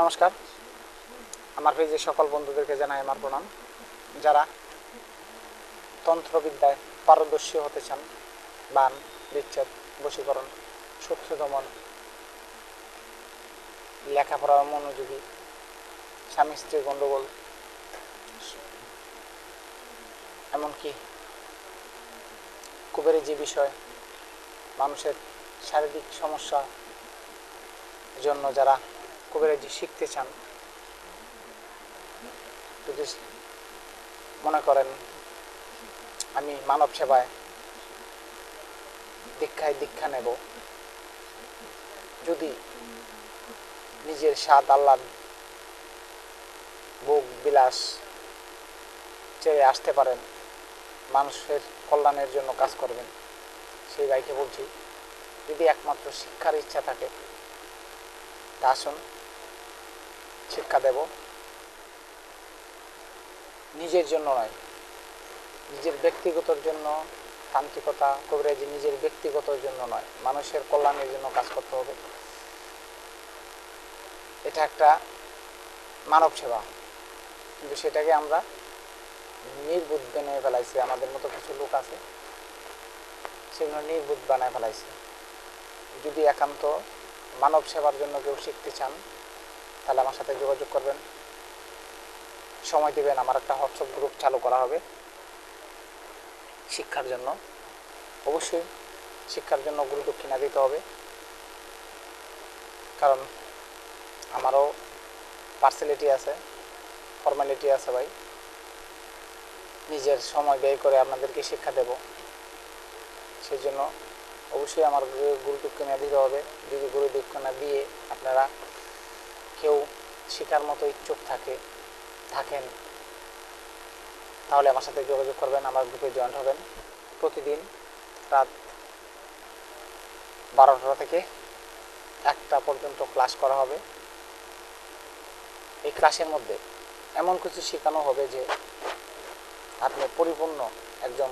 নমস্কার। আমার পেজে সকল বন্ধুদেরকে জানাই আমার প্রণাম। যারা তন্ত্রবিদ্যায় পারদর্শী হতে চান, বান বিচ্ছেদ বশীকরণ শত্রু দমন লেখাপড়ার মনোযোগী, স্বামী স্ত্রীর গণ্ডগোল এমনকি কুবেরের যে বিষয়, মানুষের শারীরিক সমস্যা জন্য যারা কবিরাজি শিখতে চান, যদি মনে করেন আমি মানব সেবায় দীক্ষায় দীক্ষা নেব, যদি নিজের স্বাদ আহ্লাদ, ভোগ বিলাস চেয়ে আসতে পারেন, মানুষের কল্যাণের জন্য কাজ করবেন। সেই ভাইকে বলছি, যদি একমাত্র শিক্ষার ইচ্ছা থাকে, তা আসুন। শিক্ষা দেব। নিজের জন্য নয়, নিজের ব্যক্তিগতর জন্য, তান্ত্রিকতা, কবিরাজি নিজের ব্যক্তিগতর জন্য নয়, মানুষের কল্যাণের জন্য কাজ করতে হবে। এটা একটা মানব সেবা। কিন্তু সেটাকে আমরা নির্বুধ বানিয়ে ফেলাইছি, আমাদের মতো কিছু লোক আছে, সেগুলো নির্বুধ বানায় ফেলাইছে। যদি একান্ত মানব সেবার জন্য কেউ শিখতে চান তাহলে আমার সাথে যোগাযোগ করবেন। সময় দেবেন, আমার একটা হোয়াটসঅ্যাপ গ্রুপ চালু করা হবে। শিক্ষার জন্য। অবশ্যই শিক্ষার জন্য গুরু দক্ষিণা দিতে হবে। কারণ আমারও পার্সেলিটি আছে ফর্মালিটি আছে ভাই। নিজের সময় ব্যয় করে আপনাদেরকে শিক্ষা দেব। সেই জন্য অবশ্যই আমার গুরু দক্ষিণা দিতে হবে। যদি গুরু দক্ষিণা দিয়ে আপনারা কেউ শেখার মতো ইচ্ছুক থাকে, থাকেন। তাহলে আমার সাথে যোগাযোগ করবেন, আমার গ্রুপে জয়েন্ট হবেন। প্রতিদিন রাত বারোটা থেকে একটা পর্যন্ত ক্লাস করা হবে। এই ক্লাসের মধ্যে এমন কিছু শেখানো হবে যে আপনি পরিপূর্ণ একজন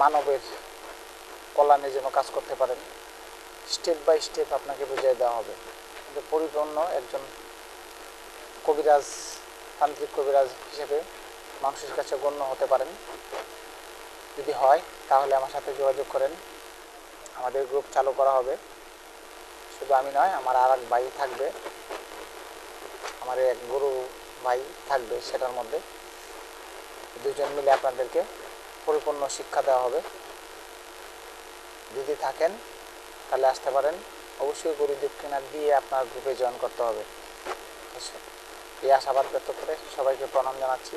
মানবের কল্যাণের জন্য কাজ করতে পারেন। স্টেপ বাই স্টেপ আপনাকে বুঝিয়ে দেওয়া হবে। যে পরিপূর্ণ একজন কবিরাজ, তান্ত্রিক কবিরাজ হিসেবে মানুষের কাছে গণ্য হতে পারেন। যদি হয়, তাহলে আমার সাথে যোগাযোগ করেন। আমাদের গ্রুপ চালু করা হবে। শুধু আমি নয়, আমার আর এক ভাই থাকবে। আমার এক গুরু ভাই থাকবে সেটার মধ্যে। দুজন মিলে আপনাদেরকে পরিপূর্ণ শিক্ষা দেওয়া হবে। যদি থাকেন, তাহলে আসতে পারেন। অবশ্যই গরু দক্ষিণা দিয়ে আপনার গ্রুপে জয়েন করতে হবে। এই আশাবাদ ব্যক্ত করে সবাইকে প্রণাম জানাচ্ছি।